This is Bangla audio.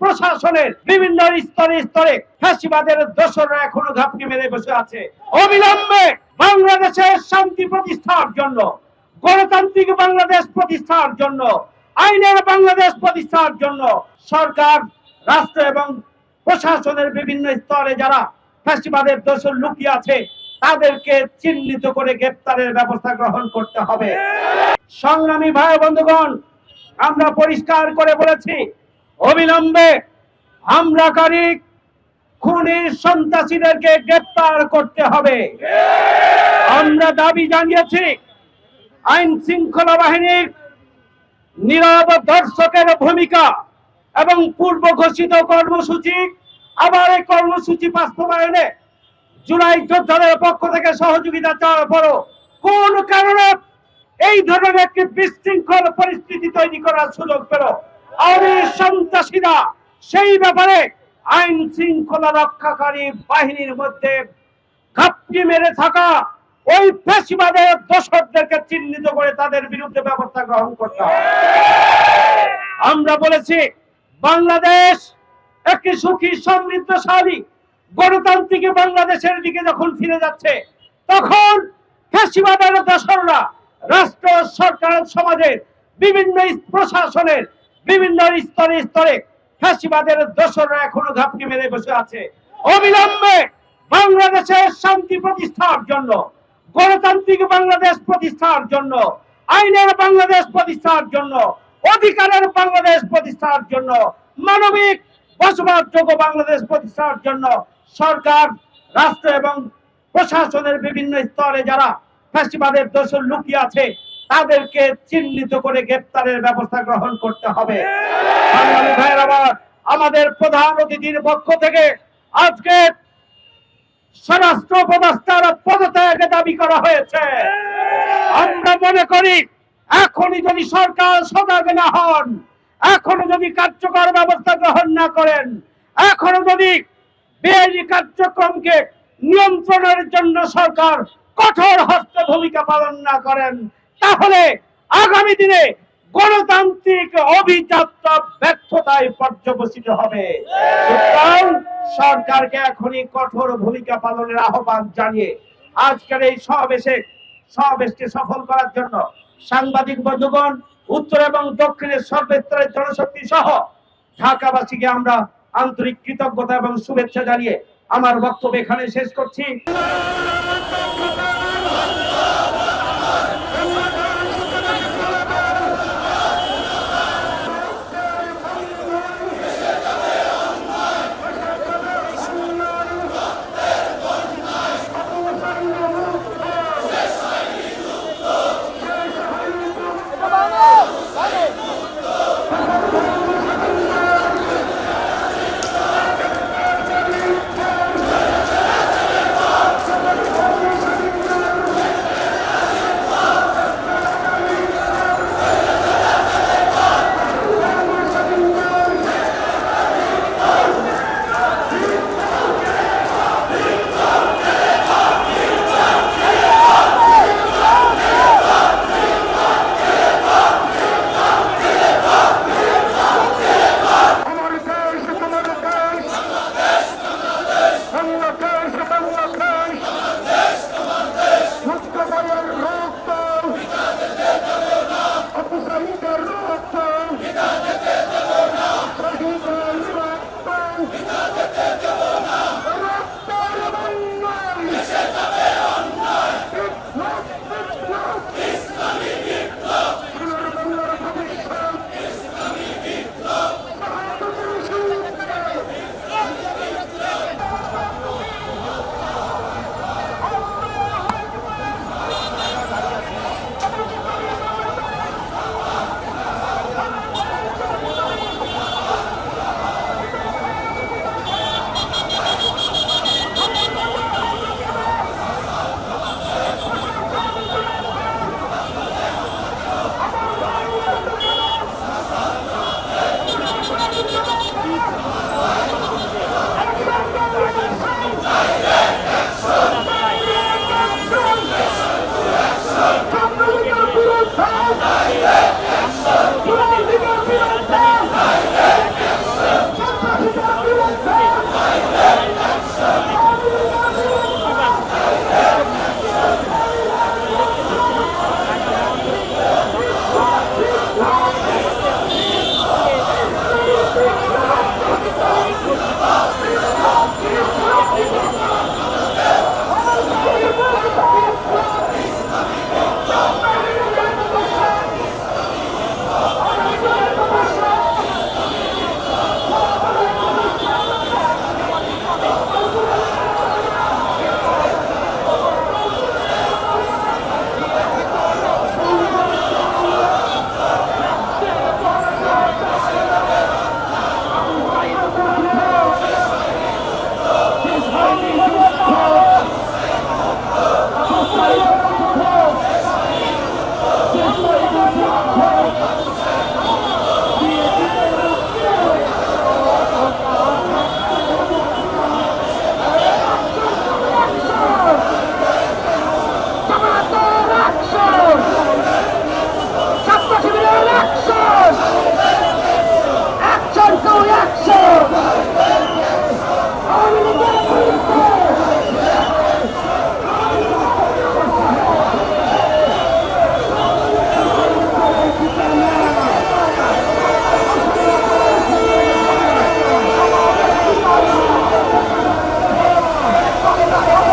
প্রশাসনের বিভিন্ন স্তরে স্তরে ফ্যাসিবাদের দোসররা এখনও ঘাপটি মেরে বসে আছে। অবিলম্বে বাংলাদেশের শান্তি প্রতিষ্ঠার জন্য, গণতান্ত্রিক বাংলাদেশ প্রতিষ্ঠার জন্য, আইনের বাংলাদেশ প্রতিষ্ঠার জন্য সরকার, রাষ্ট্র এবং প্রশাসনের বিভিন্ন স্তরে যারা ফ্যাসিবাদের দোষর লুকিয়ে আছে, তাদেরকে চিহ্নিত করে গ্রেপ্তারের ব্যবস্থা গ্রহণ করতে হবে। সংগ্রামী ভাই বন্ধুগণ, আমরা পরিষ্কার করে বলেছি অবিলম্বে হামলাকারী খুনি সন্ত্রাসীদেরকে গ্রেপ্তার করতে হবে। আমরা দাবি জানিয়েছি, আইন শৃঙ্খলা বাহিনীর নীরব দর্শকের ভূমিকা এবং পূর্ব ঘোষিত কর্মসূচি, আবার এই কর্মসূচি বাস্তবায়নে জুলাই যোদ্ধাদের পক্ষ থেকে সহযোগিতা চাওয়ার পরও কোন কারণে এই ধরনের একটি বিশৃঙ্খল পরিস্থিতি তৈরি করার সুযোগ পেল? আর সন্ত্রাসীরা, সেই ব্যাপারে আইন শৃঙ্খলা রক্ষাকারী বাহিনীর মধ্যে ঘাপটি মেরে থাকা ওই ফেসিবাদের দোষরদেরকে চিহ্নিত করে তাদের বিরুদ্ধে ব্যবস্থা গ্রহণ করতে হবে। আমরা বলেছি, বাংলাদেশ একটি সুখী, সমৃদ্ধশালী, গণতান্ত্রিক বাংলাদেশের দিকে যখন ফিরে যাচ্ছে, তখন ফেসিবাদের দোসররা রাষ্ট্র, সরকার, সমাজের বিভিন্ন প্রশাসনের বিভিন্ন স্তরে স্তরে ফেসিবাদের দোসররা এখনও ঘাপটি মেরে বসে আছে। অবিলম্বে বাংলাদেশের শান্তি প্রতিষ্ঠার জন্য, গণতান্ত্রিক বাংলাদেশ প্রতিষ্ঠার জন্য, আইনের বাংলাদেশ প্রতিষ্ঠার জন্য, অধিকারের বাংলাদেশ প্রতিষ্ঠার জন্য, মানবিক বসবাসযোগ্য বাংলাদেশ প্রতিষ্ঠার জন্য সরকার, রাষ্ট্র এবং প্রশাসনের বিভিন্ন স্তরে যারা ফ্যাসিবাদের দোষ লুকিয়ে আছে তাদেরকে চিহ্নিত করে গ্রেপ্তারের ব্যবস্থা গ্রহণ করতে হবে। আমাদের প্রধান অতিথির পক্ষ থেকে আজকে স্বরাষ্ট্র উপদেষ্টার পদত্যাগ দাবি করা হয়েছে। আমরা মনে করি, এখনই যদি সরকার সজাগ না হন এখনও যদি কার্যকর ব্যবস্থা গ্রহণ না করেন এখনও যদি বেআইনি কার্যক্রমকে নিয়ন্ত্রণের জন্য সরকার কঠোর হস্তে ভূমিকা পালন না করেন তাহলে আগামী দিনে গণতান্ত্রিক অভিযাত্রা ব্যর্থতায় পর্যবসিত হবে। সরকারকে এখনই কঠোর ভূমিকা পালনের আহ্বান জানিয়ে আজকের এই সমাবেশে সমাবেশকে সফল করার জন্য সাংবাদিক বন্ধুগণ, উত্তর এবং দক্ষিণের সর্বস্তরের জনশক্তি সহ ঢাকাবাসীকে আমরা আন্তরিক কৃতজ্ঞতা এবং শুভেচ্ছা জানিয়ে আমার বক্তব্য এখানে শেষ করছি।